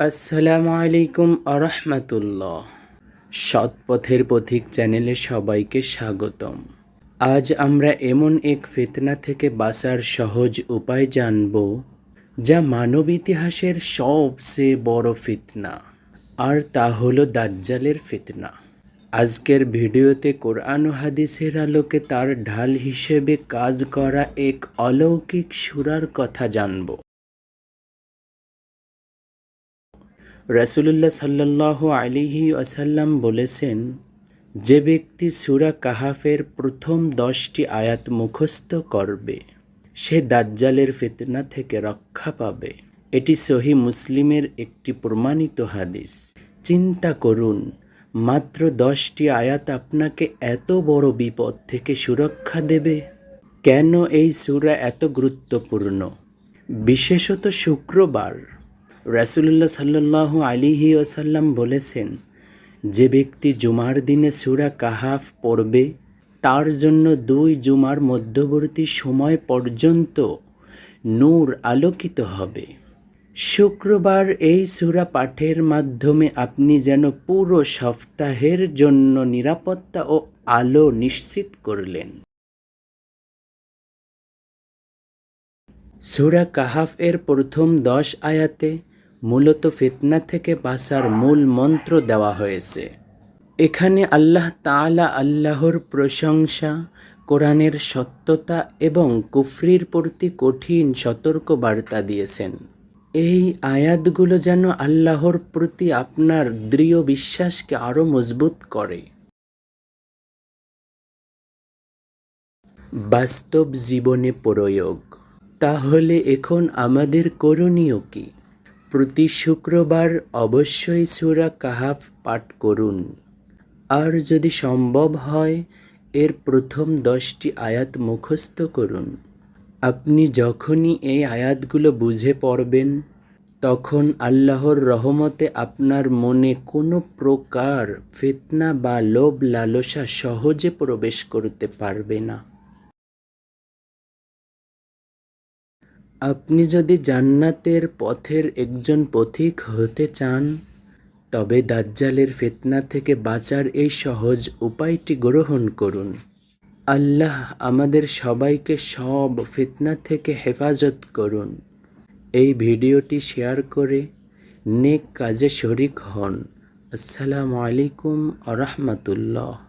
আসসালামু আলাইকুম আরহামাতুল্লাহ। সৎপথের পথিক চ্যানেলে সবাইকে স্বাগতম। আজ আমরা এমন এক ফিতনা থেকে বাঁচার সহজ উপায় জানব, যা মানব ইতিহাসের সবচেয়ে বড় ফিতনা। আর তা হলো দাজ্জালের ফিতনা। আজকের ভিডিওতে কোরআন হাদিসের আলোকে তার ঢাল হিসেবে কাজ করা এক অলৌকিক সুরার কথা জানব। রাসুলুল্লাহ সাল্লাহ আলিহি আসাল্লাম বলেছেন, যে ব্যক্তি সুরা কাহাফের প্রথম দশটি আয়াত মুখস্থ করবে, সে দাজ্জালের ফিতনা থেকে রক্ষা পাবে। এটি সহি মুসলিমের একটি প্রমাণিত হাদিস। চিন্তা করুন, মাত্র দশটি আয়াত আপনাকে এত বড় বিপদ থেকে সুরক্ষা দেবে? কেন এই সুরা এত গুরুত্বপূর্ণ? বিশেষত শুক্রবার। রাসুলুল্লাহ সাল্লাহ আলিহি ওসাল্লাম বলেছেন, যে ব্যক্তি জুমার দিনে সুরা কাহাফ পড়বে, তার জন্য দুই জুমার মধ্যবর্তী সময় পর্যন্ত নূর আলোকিত হবে। শুক্রবার এই সুরা পাঠের মাধ্যমে আপনি যেন পুরো সপ্তাহের জন্য নিরাপত্তা ও আলো নিশ্চিত করলেন। সুরা কাহাফ এর প্রথম দশ আয়াতে মূলত ফিতনা থেকে বাঁচার মূল মন্ত্র দেওয়া হয়েছে। এখানে আল্লাহ তালা আল্লাহর প্রশংসা, কোরআনের সত্যতা এবং কুফরির প্রতি কঠিন সতর্ক বার্তা দিয়েছেন। এই আয়াতগুলো যেন আল্লাহর প্রতি আপনার দৃঢ় বিশ্বাসকে আরও মজবুত করে। বাস্তব জীবনে প্রয়োগ। তাহলে এখন আমাদের করণীয় কী? প্রতি শুক্রবার অবশ্যই সুরা কাহাফ পাঠ করুন। আর যদি সম্ভব হয়, এর প্রথম দশটি আয়াত মুখস্থ করুন। আপনি যখনই এই আয়াতগুলো বুঝে পড়বেন, তখন আল্লাহর রহমতে আপনার মনে কোনো প্রকার ফিতনা বা লোভ লালসা সহজে প্রবেশ করতে পারবে না। আপনি যদি জান্নাতের পথের একজন পথিক হতে চান, তবে দাজ্জালের ফিতনা থেকে বাঁচার এই সহজ উপায়টি গ্রহণ করুন। আল্লাহ আমাদের সবাইকে সব ফিতনা থেকে হেফাজত করুন। এই ভিডিওটি শেয়ার করে নেক কাজে শরিক হন। আসসালামু আলাইকুম আ রহমতুল্লাহ।